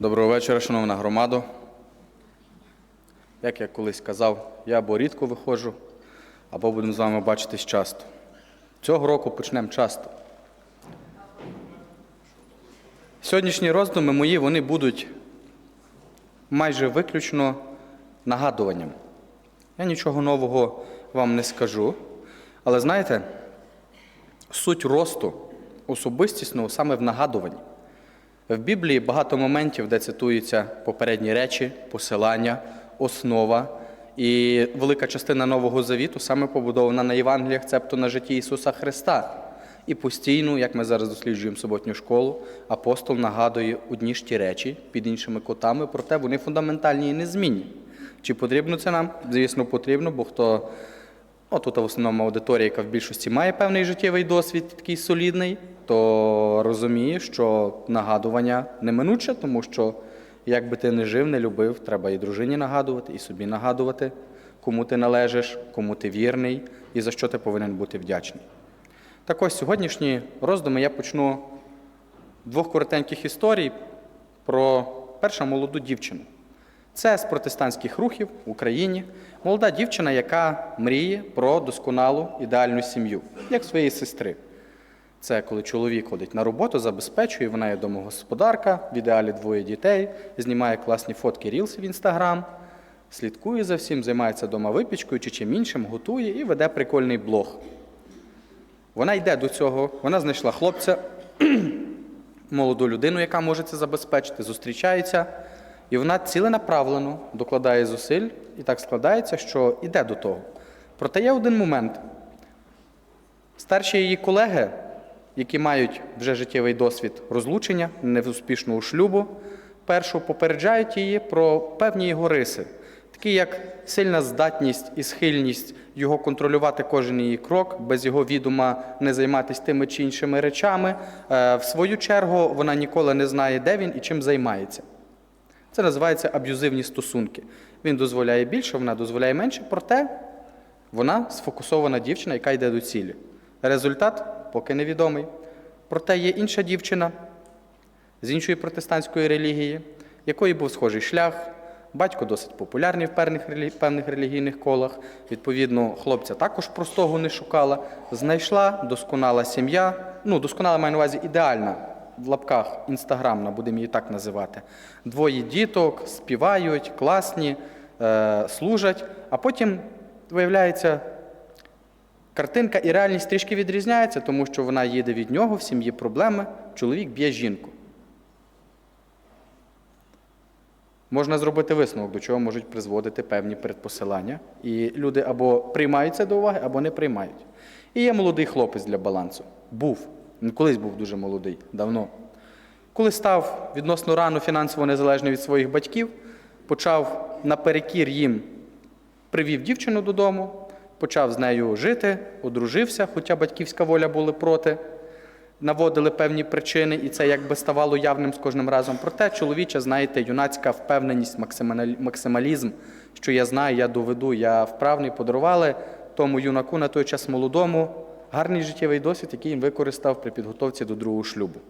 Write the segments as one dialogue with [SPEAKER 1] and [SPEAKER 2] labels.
[SPEAKER 1] Доброго вечора, шановна громадо. Як я колись казав, я або рідко виходжу, або будемо з вами бачитись часто. Цього року почнемо часто. Сьогоднішні роздуми мої вони будуть майже виключно нагадуванням. Я нічого нового вам не скажу, але знаєте, суть росту особистісного саме в нагадуванні. В Біблії багато моментів, де цитуються попередні речі, посилання, основа. І велика частина Нового Завіту саме побудована на Євангеліях, цебто на житті Ісуса Христа. І постійно, як ми зараз досліджуємо суботню школу, апостол нагадує одні ж ті речі під іншими котами, проте вони фундаментальні і незмінні. Чи потрібно це нам? Звісно, потрібно, бо хто Ну, тут в основному аудиторія, яка в більшості має певний життєвий досвід, такий солідний, то розуміє, що нагадування неминуче, тому що як би ти не жив, не любив, треба і дружині нагадувати, і собі нагадувати, кому ти належиш, кому ти вірний і за що ти повинен бути вдячний. Так ось сьогоднішні роздуми я почну двох коротеньких історій про першу молоду дівчину. Це з протестантських рухів в Україні. Молода дівчина, яка мріє про досконалу ідеальну сім'ю, як своєї сестри. Це коли чоловік ходить на роботу, забезпечує, вона є домогосподарка, в ідеалі двоє дітей, знімає класні фотки рілси в інстаграм, слідкує за всім, займається дома випічкою чи чим іншим, готує і веде прикольний блог. Вона йде до цього, вона знайшла хлопця, молоду людину, яка може це забезпечити, зустрічається, і вона ціленаправлено докладає зусиль, і так складається, що йде до того. Проте є один момент. Старші її колеги, які мають вже життєвий досвід розлучення, невуспішного шлюбу, першу попереджають її про певні його риси, такі як сильна здатність і схильність його контролювати кожен її крок, без його відома не займатися тими чи іншими речами. Е, В свою чергу вона ніколи не знає, де він і чим займається. Це називається аб'юзивні стосунки. Він дозволяє більше, вона дозволяє менше, проте вона сфокусована дівчина, яка йде до цілі. Результат поки невідомий. Проте є інша дівчина з іншої протестантської релігії, якої був схожий шлях. Батько досить популярний в певних, релігійних колах. Відповідно, хлопця також простого не шукала. Знайшла досконала сім'я. Ну, досконала маю на увазі ідеальна в лапках інстаграмна, будемо її так називати. Двоє діток співають, класні, е, служать, а потім виявляється. Картинка і реальність трішки відрізняється, тому що вона їде від нього, в сім'ї проблеми, чоловік б'є жінку. Можна зробити висновок, до чого можуть призводити певні передпосилання. І люди або приймають це до уваги, або не приймають. І є молодий хлопець для балансу. Був. Він колись був дуже молодий, давно. Коли став відносно рано фінансово незалежний від своїх батьків, почав наперекір їм привів дівчину додому, почав з нею жити, одружився, хоча батьківська воля були проти, наводили певні причини, і це якби ставало явним з кожним разом. Проте чоловіча, знаєте, юнацька впевненість, максималізм, що я знаю, я доведу, я вправний, подарували тому юнаку на той час молодому гарний життєвий досвід, який він використав при підготовці до другого шлюбу.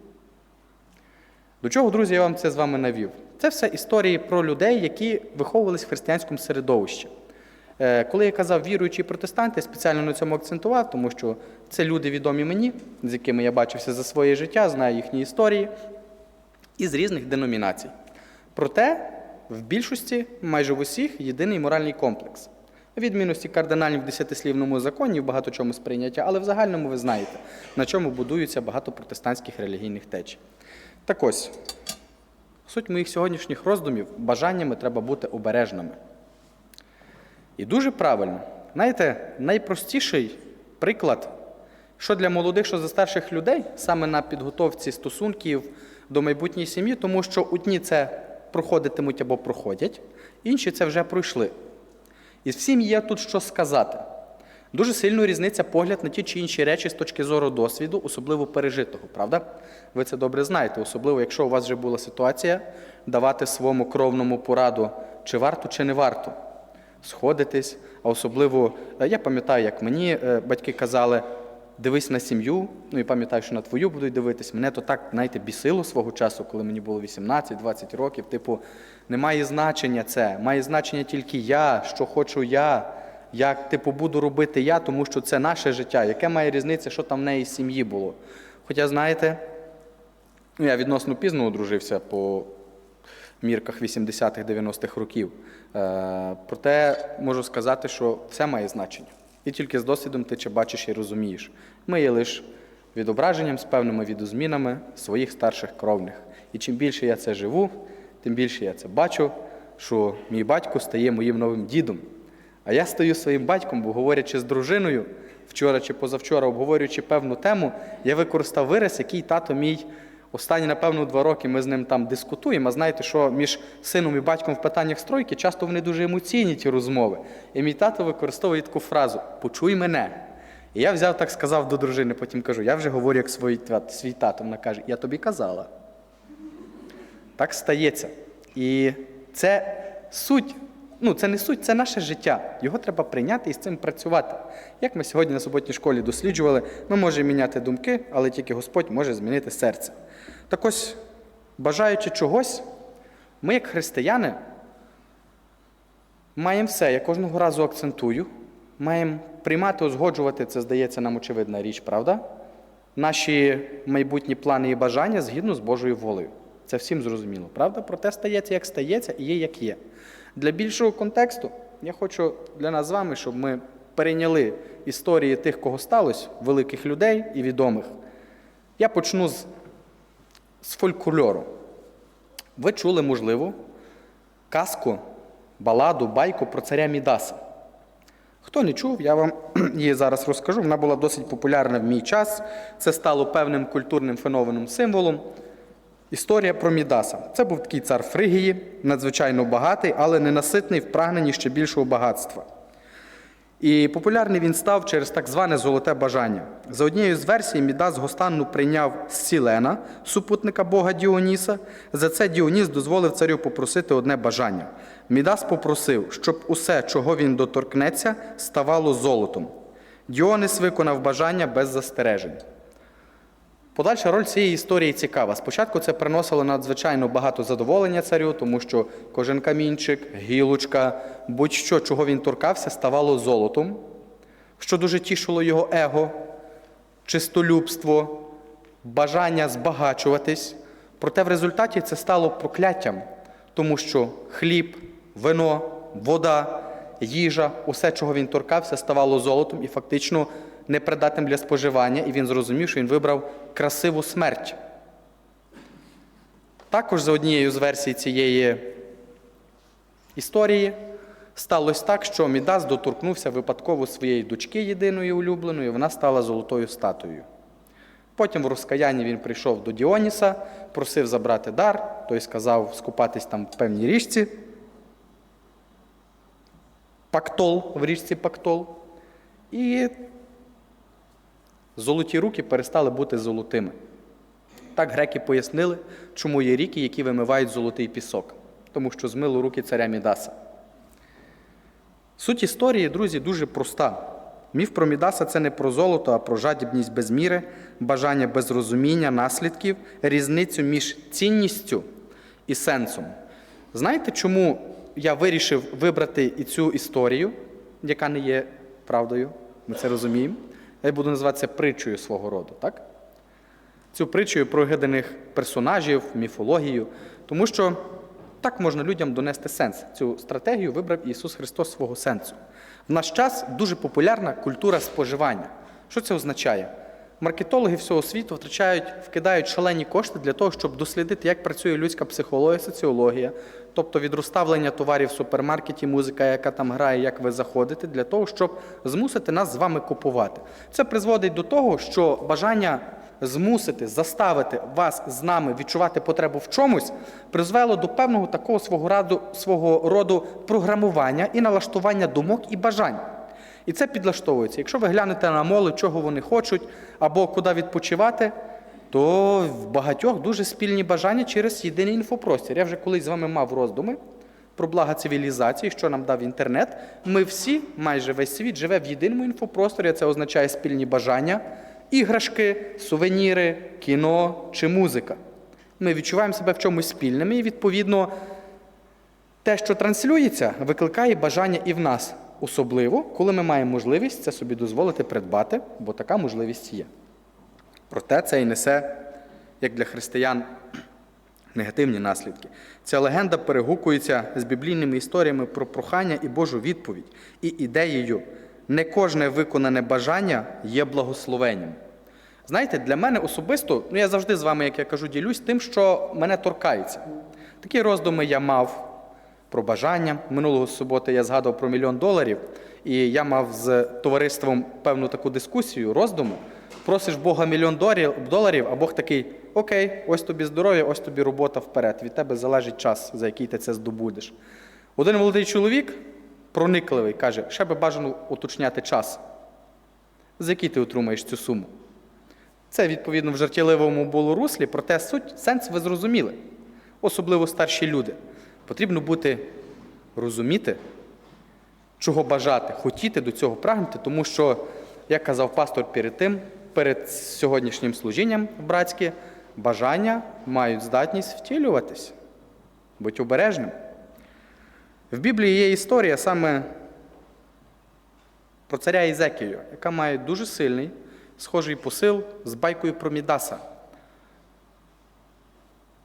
[SPEAKER 1] До чого, друзі, я вам це з вами навів? Це все історії про людей, які виховувалися в християнському середовищі. Е, Коли я казав віруючі протестанти, спеціально на цьому акцентував, тому що це люди відомі мені, з якими я бачився за своє життя, знаю їхні історії, і з різних деномінацій. Проте в більшості, майже в усіх, єдиний моральний комплекс. Відмінності кардинальні в десятислівному законі, в багато чому сприйняття, але в загальному ви знаєте, на чому будуються багато протестантських релігійних течій. Так ось, суть моїх сьогоднішніх роздумів бажаннями треба бути обережними. І дуже правильно. Знаєте, найпростіший приклад, що для молодих, що за старших людей, саме на підготовці стосунків до майбутньої сім'ї, тому що одні це проходитимуть або проходять, інші це вже пройшли. І всім є тут що сказати. Дуже сильно різниця погляд на ті чи інші речі з точки зору досвіду, особливо пережитого, правда? Ви це добре знаєте, особливо, якщо у вас вже була ситуація давати своєму кровному пораду, чи варто, чи не варто сходитись. А особливо, е, я пам'ятаю, як мені е, батьки казали, дивись на сім'ю, ну і пам'ятай, що на твою будуть дивитись. Мене то так, знаєте, бісило свого часу, коли мені було 18-20 років. Типу, немає значення це, має значення тільки я, що хочу я, як типу буду робити я, тому що це наше життя. Яке має різниця, що там в неї з сім'ї було? Хоча, знаєте, ну, я відносно пізно одружився по мірках 80-х, 90-х років. Е, проте можу сказати, що все має значення. І тільки з досвідом ти чи бачиш і розумієш. Ми є лише відображенням з певними відозмінами своїх старших кровних. І чим більше я це живу, тим більше я це бачу, що мій батько стає моїм новим дідом. А я стою своїм батьком, бо говорячи з дружиною, вчора чи позавчора, обговорюючи певну тему, я використав вираз, який тато мій останні, напевно, два роки ми з ним там дискутуємо. А знаєте, що між сином і батьком в питаннях стройки часто вони дуже емоційні ті розмови. І мій тато використовує таку фразу Почуй мене. І я взяв так сказав до дружини, потім кажу, я вже говорю як свій, свій тато. Вона каже, я тобі казала. Так стається. І це суть, ну це не суть, це наше життя. Його треба прийняти і з цим працювати. Як ми сьогодні на суботній школі досліджували, ми можемо міняти думки, але тільки Господь може змінити серце. Так ось, бажаючи чогось, ми, як християни, маємо все. Я кожного разу акцентую. Маємо приймати, узгоджувати, це здається нам очевидна річ, правда? Наші майбутні плани і бажання згідно з Божою волею. Це всім зрозуміло, правда? Проте стається, як стається, і є, як є. Для більшого контексту я хочу для нас з вами, щоб ми перейняли історії тих, кого сталося, великих людей і відомих. Я почну з, з фольклору. Ви чули, можливо, казку, баладу, байку про царя Мідаса. Хто не чув, я вам її зараз розкажу. Вона була досить популярна в мій час. Це стало певним культурним феноменом, символом. Історія про Мідаса. Це був такий цар Фригії, надзвичайно багатий, але ненаситний в прагненні ще більшого багатства. І популярний він став через так зване золоте бажання. За однією з версій, Мідас гостанну прийняв Сілена, супутника бога Діоніса. За це Діоніс дозволив царю попросити одне бажання. Мідас попросив, щоб усе, чого він доторкнеться, ставало золотом. Діонис виконав бажання без застережень. Подальша роль цієї історії цікава. Спочатку це приносило надзвичайно багато задоволення царю, тому що кожен камінчик, гілочка, будь-що, чого він торкався, ставало золотом, що дуже тішило його его, чистолюбство, бажання збагачуватись. Проте в результаті це стало прокляттям, тому що хліб, вино, вода, їжа, усе, чого він торкався, ставало золотом і фактично непридатним для споживання, і він зрозумів, що він вибрав красиву смерть. Також за однією з версій цієї історії сталося так, що Мідас доторкнувся випадково своєї дочки єдиної улюбленої, вона стала золотою статуєю. Потім в розкаянні він прийшов до Діоніса, просив забрати дар, той сказав скупатись там в певній річці. Пактол в річці Пактол. І золоті руки перестали бути золотими. Так греки пояснили, чому є ріки, які вимивають золотий пісок, тому що змило руки царя Мідаса. Суть історії, друзі, дуже проста. Міф про Мідаса це не про золото, а про жадібність без міри, бажання без розуміння, наслідків, різницю між цінністю і сенсом. Знаєте, чому я вирішив вибрати і цю історію, яка не є правдою? Ми це розуміємо. Я буду називати це притчою свого роду, так? Цю притчою про вигаданих персонажів, міфологію, тому що так можна людям донести сенс. Цю стратегію вибрав Ісус Христос свого сенсу. В наш час дуже популярна культура споживання. Що це означає? Маркетологи всього світу втрачають, вкидають шалені кошти для того, щоб дослідити, як працює людська психологія, соціологія, тобто від розставлення товарів в супермаркеті, музика, яка там грає, як ви заходите, для того, щоб змусити нас з вами купувати. Це призводить до того, що бажання змусити, заставити вас з нами відчувати потребу в чомусь, призвело до певного такого свого раду, свого роду програмування і налаштування думок і бажань. І це підлаштовується. Якщо ви глянете на молодь, чого вони хочуть, або куди відпочивати, то в багатьох дуже спільні бажання через єдиний інфопростір. Я вже колись з вами мав роздуми про блага цивілізації, що нам дав інтернет. Ми всі, майже весь світ, живе в єдиному інфопросторі, це означає спільні бажання, іграшки, сувеніри, кіно чи музика. Ми відчуваємо себе в чомусь спільними, і, відповідно, те, що транслюється, викликає бажання і в нас, особливо, коли ми маємо можливість це собі дозволити придбати, бо така можливість є. Проте це і несе, як для християн, негативні наслідки. Ця легенда перегукується з біблійними історіями про прохання і Божу відповідь, і ідеєю не кожне виконане бажання є благословенням. Знаєте, для мене особисто, ну я завжди з вами, як я кажу, ділюсь тим, що мене торкається. Такі роздуми я мав про бажання. Минулого суботи я згадував про мільйон доларів, і я мав з товариством певну таку дискусію, роздуму. Просиш Бога мільйон доларів- а Бог такий: Окей, ось тобі здоров'я, ось тобі робота вперед. Від тебе залежить час, за який ти це здобудеш. Один молодий чоловік, проникливий, каже: ще би бажано уточняти час. За який ти отримаєш цю суму? Це, відповідно, в жартівливому було руслі, проте суть, сенс ви зрозуміли. Особливо старші люди. Потрібно бути розуміти, чого бажати, хотіти до цього прагнути, тому що, як казав пастор перед тим, перед сьогоднішнім служінням в братське, бажання мають здатність втілюватись. Будь обережним. В Біблії є історія саме про царя Ізекію, яка має дуже сильний, схожий посил з байкою про Мідаса.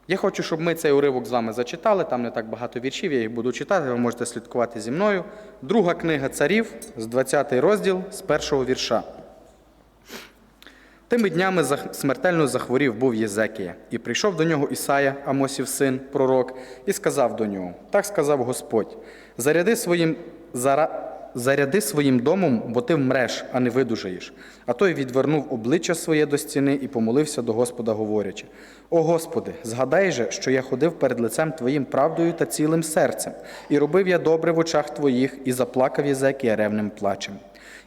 [SPEAKER 1] Я хочу, щоб ми цей уривок з вами зачитали. Там не так багато віршів, я їх буду читати, ви можете слідкувати зі мною. Друга книга царів з 20 розділ з першого вірша. Тими днями смертельно захворів був Єзекія, і прийшов до нього Ісая, Амосів син, пророк, і сказав до нього: Так сказав Господь: заряди своїм, зара... заряди своїм домом, бо ти вмреш, а не видужаєш. А той відвернув обличчя своє до стіни і помолився до Господа, говорячи: О Господи, згадай же, що я ходив перед лицем Твоїм правдою та цілим серцем, і робив я добре в очах Твоїх, і заплакав Єзекія ревним плачем.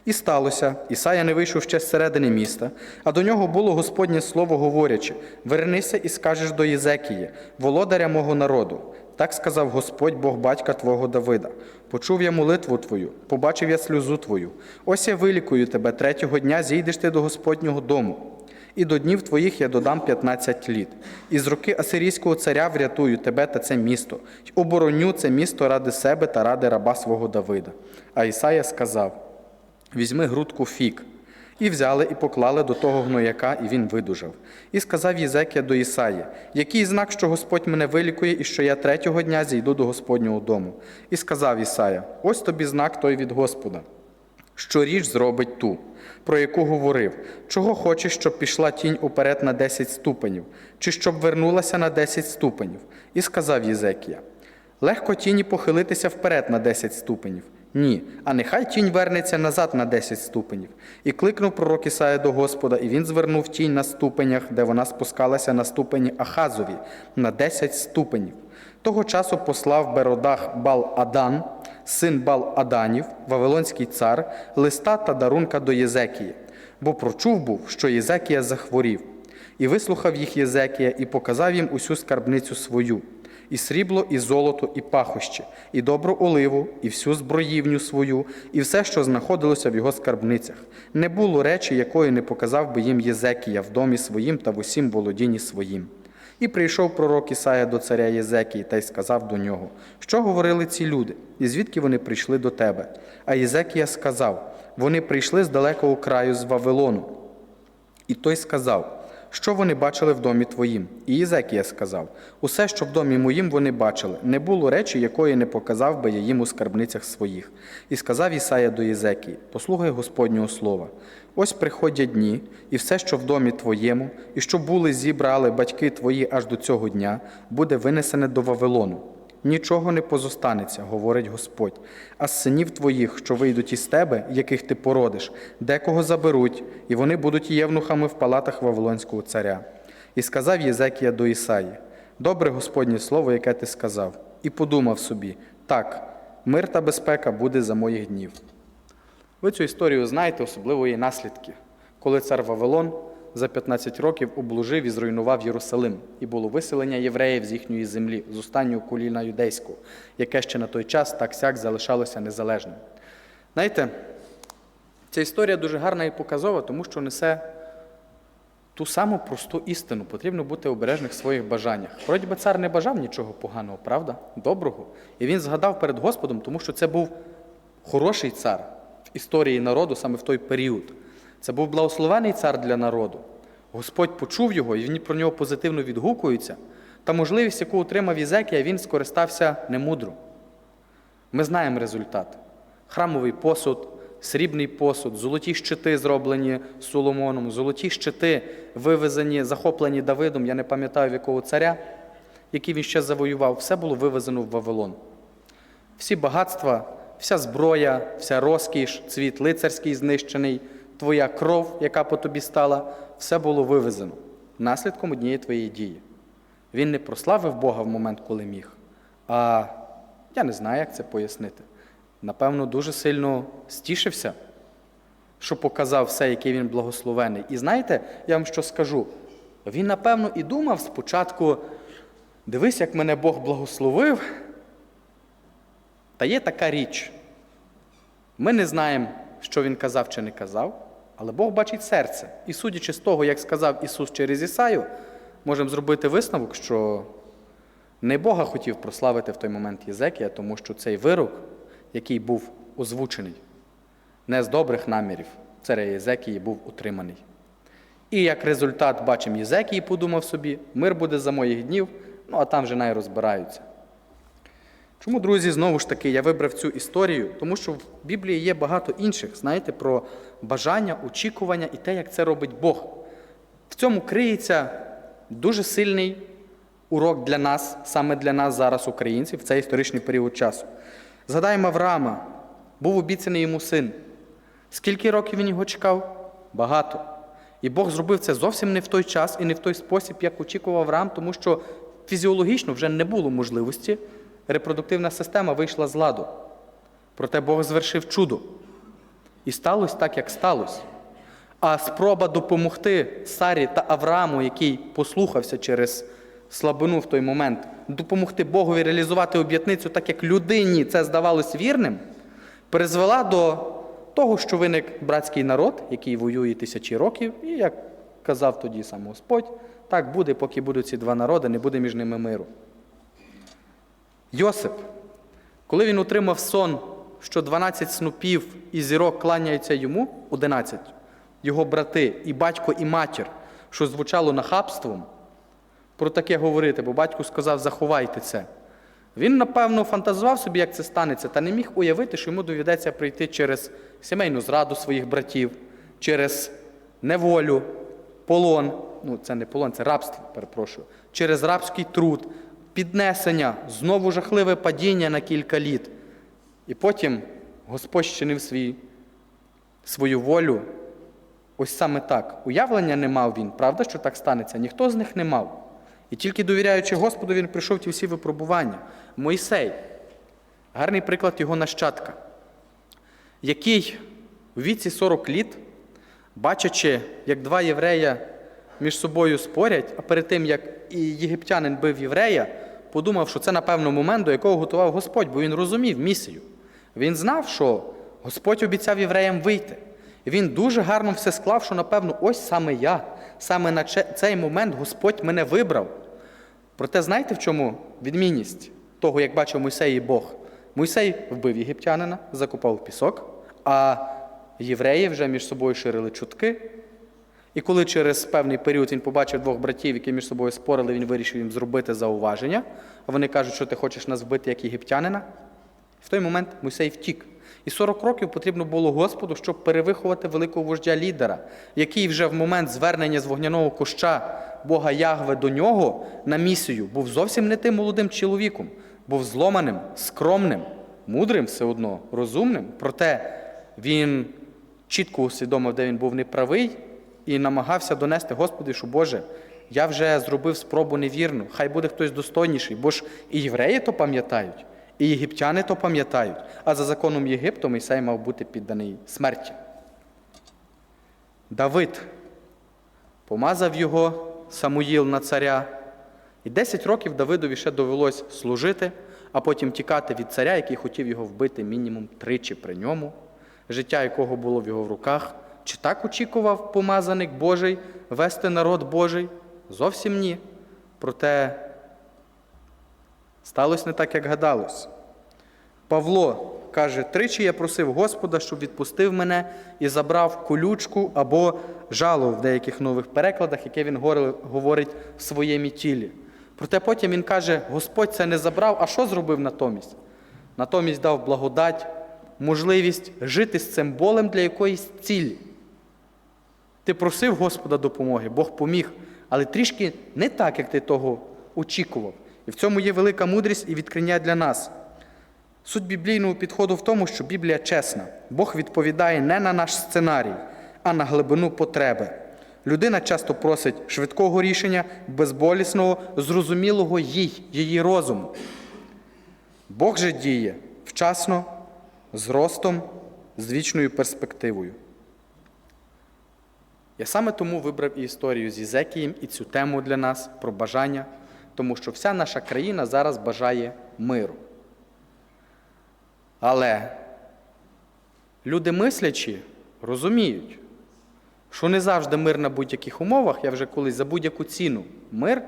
[SPEAKER 1] І сталося, Ісая не вийшов ще з середини міста, а до нього було Господнє слово, говорячи: Вернися і скажеш до Єзекії, володаря мого народу. Так сказав Господь, Бог батька твого Давида. Почув я молитву твою, побачив я сльозу твою. Ось я вилікую тебе третього дня, зійдеш ти до Господнього дому. І до днів твоїх я додам 15 літ. І з руки асирійського царя врятую тебе та це місто, й обороню це місто ради себе та ради раба свого Давида. А Ісая сказав: Візьми грудку фік. І взяли і поклали до того гнояка, і він видужав. І сказав Єзекія до Ісаї, який знак, що Господь мене вилікує, і що я третього дня зійду до Господнього дому. І сказав Ісая: Ось тобі знак той від Господа, що річ зробить ту, про яку говорив, чого хочеш, щоб пішла тінь уперед на 10 ступенів, чи щоб вернулася на 10 ступенів. І сказав Єзекія: Легко тіні похилитися вперед на 10 ступенів. Ні, а нехай тінь вернеться назад на 10 ступенів. І кликнув пророк Ісая до Господа, і він звернув тінь на ступенях, де вона спускалася на ступені Ахазові, на 10 ступенів. Того часу послав Беродах Бал-Адан, син Бал-Аданів, Вавилонський цар, листа та дарунка до Єзекії, бо прочув був, що Єзекія захворів. І вислухав їх Єзекія, і показав їм усю скарбницю свою і срібло, і золото, і пахощі, і добру оливу, і всю зброївню свою, і все, що знаходилося в його скарбницях. Не було речі, якої не показав би їм Єзекія в домі своїм та в усім володінні своїм. І прийшов пророк Ісая до царя Єзекії та й сказав до нього, що говорили ці люди, і звідки вони прийшли до тебе. А Єзекія сказав: вони прийшли з далекого краю з Вавилону. І той сказав, що вони бачили в домі твоїм. І Єзекія сказав: усе, що в домі моїм вони бачили, не було речі, якої не показав би я їм у скарбницях своїх. І сказав Ісая до Єзекії: Послухай Господнього слова. Ось приходять дні, і все, що в домі твоєму, і що були зібрали батьки твої аж до цього дня, буде винесене до Вавилону. Нічого не позостанеться, говорить Господь. А з синів твоїх, що вийдуть із тебе, яких ти породиш, декого заберуть, і вони будуть євнухами в палатах Вавилонського царя. І сказав Єзекія до Ісаї: Добре Господнє слово, яке ти сказав, і подумав собі: так, мир та безпека буде за моїх днів. Ви цю історію знаєте, особливо її наслідки, коли цар Вавилон за 15 років облужив і зруйнував Єрусалим, і було виселення євреїв з їхньої землі, з останнього коліна юдейського, яке ще на той час так сяк залишалося незалежним. Знаєте, ця історія дуже гарна і показова, тому що несе ту саму просту істину. Потрібно бути обережних в своїх бажаннях. Вроді би цар не бажав нічого поганого, правда? Доброго. І він згадав перед Господом, тому що це був хороший цар в історії народу саме в той період. Це був благословений цар для народу. Господь почув його, і він про нього позитивно відгукується. Та можливість, яку отримав Єзекія, він скористався немудро. Ми знаємо результат: храмовий посуд, срібний посуд, золоті щити зроблені Соломоном, золоті щити вивезені, захоплені Давидом, я не пам'ятаю в якого царя, який він ще завоював, все було вивезено в Вавилон. Всі багатства, вся зброя, вся розкіш, цвіт лицарський знищений, твоя кров, яка по тобі стала, все було вивезено наслідком однієї твоєї дії. Він не прославив Бога в момент, коли міг, а я не знаю, як це пояснити. Напевно, дуже сильно стішився, що показав все, який він благословений. І знаєте, я вам що скажу? Він, напевно, і думав спочатку, дивись, як мене Бог благословив. Та є така річ. Ми не знаємо, що він казав чи не казав, але Бог бачить серце. І судячи з того, як сказав Ісус через Ісаю, можемо зробити висновок, що не Бога хотів прославити в той момент Єзекія, тому що цей вирок, який був озвучений, не з добрих намірів, царя Єзекії був утриманий. І як результат бачимо, Єзекій подумав собі, мир буде за моїх днів, ну а там вже най розбираються. Чому, друзі, знову ж таки, я вибрав цю історію? Тому що в Біблії є багато інших, знаєте, про бажання, очікування і те, як це робить Бог. В цьому криється дуже сильний урок для нас, саме для нас зараз, українців, в цей історичний період часу. Згадаємо Авраама, був обіцяний йому син. Скільки років він його чекав? Багато. І Бог зробив це зовсім не в той час і не в той спосіб, як очікував Авраам, тому що фізіологічно вже не було можливості. Репродуктивна система вийшла з ладу. Проте Бог звершив чудо. І сталося так, як сталося. А спроба допомогти Сарі та Аврааму, який послухався через слабину в той момент, допомогти Богові реалізувати об'ятницю, так як людині це здавалось вірним, призвела до того, що виник братський народ, який воює тисячі років, і як казав тоді сам Господь, так буде, поки будуть ці два народи, не буде між ними миру. Йосип, коли він отримав сон, що 12 снопів і зірок кланяються йому, 11, його брати, і батько, і матір, що звучало нахабством, про таке говорити, бо батько сказав, заховайте це. Він, напевно, фантазував собі, як це станеться, та не міг уявити, що йому доведеться прийти через сімейну зраду своїх братів, через неволю, полон, ну це не полон, це рабство, перепрошую, через рабський труд, піднесення, знову жахливе падіння на кілька літ. І потім Господь щинив свій, свою волю. Ось саме так. Уявлення не мав він, правда, що так станеться? Ніхто з них не мав. І тільки довіряючи Господу, він прийшов ті всі випробування. Мойсей, гарний приклад його нащадка, який у віці 40 літ, бачачи, як два єврея між собою спорять, а перед тим, як і єгиптянин бив єврея, подумав, що це, напевно, момент, до якого готував Господь, бо він розумів місію. Він знав, що Господь обіцяв євреям вийти. І він дуже гарно все склав, що, напевно, ось саме я, саме на цей момент Господь мене вибрав. Проте знаєте, в чому відмінність того, як бачив Мойсей і Бог? Мойсей вбив єгиптянина, закопав пісок, а євреї вже між собою ширили чутки. І коли через певний період він побачив двох братів, які між собою спорили, він вирішив їм зробити зауваження. А вони кажуть, що ти хочеш нас вбити як єгиптянина. В той момент Мойсей втік. І 40 років потрібно було Господу, щоб перевиховати великого вождя лідера, який вже в момент звернення з вогняного куща Бога Ягве до нього на місію був зовсім не тим молодим чоловіком, був зломаним, скромним, мудрим все одно, розумним. Проте він чітко усвідомив, де він був неправий, і намагався донести Господу, що Боже, я вже зробив спробу невірну, хай буде хтось достойніший, бо ж і євреї то пам'ятають. І єгиптяни то пам'ятають, а за законом Єгипту Мойсей мав бути підданий смерті. Давид помазав його Самуїл на царя, і 10 років Давидові ще довелось служити, а потім тікати від царя, який хотів його вбити мінімум тричі при ньому, життя якого було в його руках, Чи так очікував помазаник Божий вести народ Божий? Зовсім ні. Проте сталося не так, як гадалось. Павло каже: тричі я просив Господа, щоб відпустив мене і забрав колючку або жало в деяких нових перекладах, яке він говорить в своєму тілі. Проте потім він каже: Господь це не забрав, а що зробив натомість? Натомість дав благодать, можливість жити з цим болем для якоїсь цілі. Ти просив Господа допомоги, Бог поміг, але трішки не так, як ти того очікував. І в цьому є велика мудрість і відкриття для нас. Суть біблійного підходу в тому, що Біблія чесна. Бог відповідає не на наш сценарій, а на глибину потреби. Людина часто просить швидкого рішення, безболісного, зрозумілого їй, її розуму. Бог же діє вчасно, з ростом, з вічною перспективою. Я саме тому вибрав і історію з Єзекієм і цю тему для нас про бажання, тому що вся наша країна зараз бажає миру. Але люди мислячі розуміють, що не завжди мир на будь-яких умовах, я вже колись за будь-яку ціну. Мир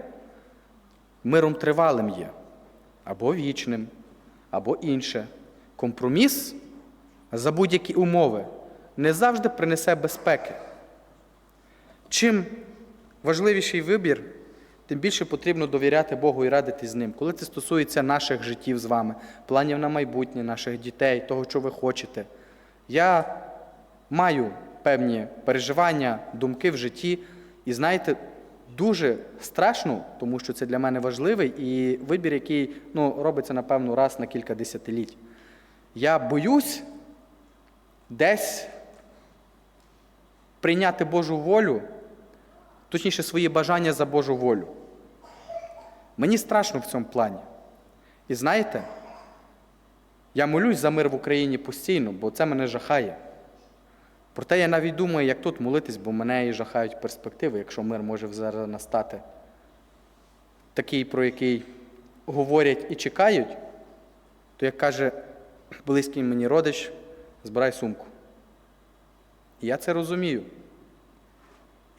[SPEAKER 1] миром тривалим є, або вічним, або інше. Компроміс за будь-які умови не завжди принесе безпеки. Чим важливіший вибір, тим більше потрібно довіряти Богу і радитись з ним. Коли це стосується наших життів з вами, планів на майбутнє, наших дітей, того, що ви хочете. Я маю певні переживання, думки в житті, і знаєте, дуже страшно, тому що це для мене важливий і вибір, який ну, робиться, напевно, раз на кілька десятиліть. Я боюсь десь прийняти Божу волю, точніше, свої бажання за Божу волю. Мені страшно в цьому плані. І знаєте, я молюсь за мир в Україні постійно, бо це мене жахає. Проте я навіть думаю, як тут молитись, бо мене і жахають перспективи, якщо мир може зараз настати. Такий, про який говорять і чекають, то як каже близький мені родич, збирай сумку. І я це розумію.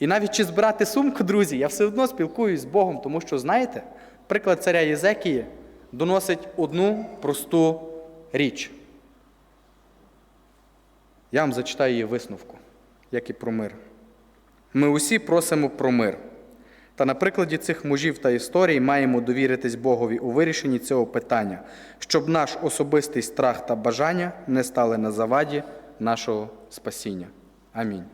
[SPEAKER 1] І навіть чи збирати сумку, друзі, я все одно спілкуюсь з Богом, тому що, знаєте, приклад царя Єзекії доносить одну просту річ. Я вам зачитаю її висновку, як і про мир. Ми усі просимо про мир. Та на прикладі цих мужів та історій маємо довіритись Богові у вирішенні цього питання, щоб наш особистий страх та бажання не стали на заваді нашого спасіння. Амінь.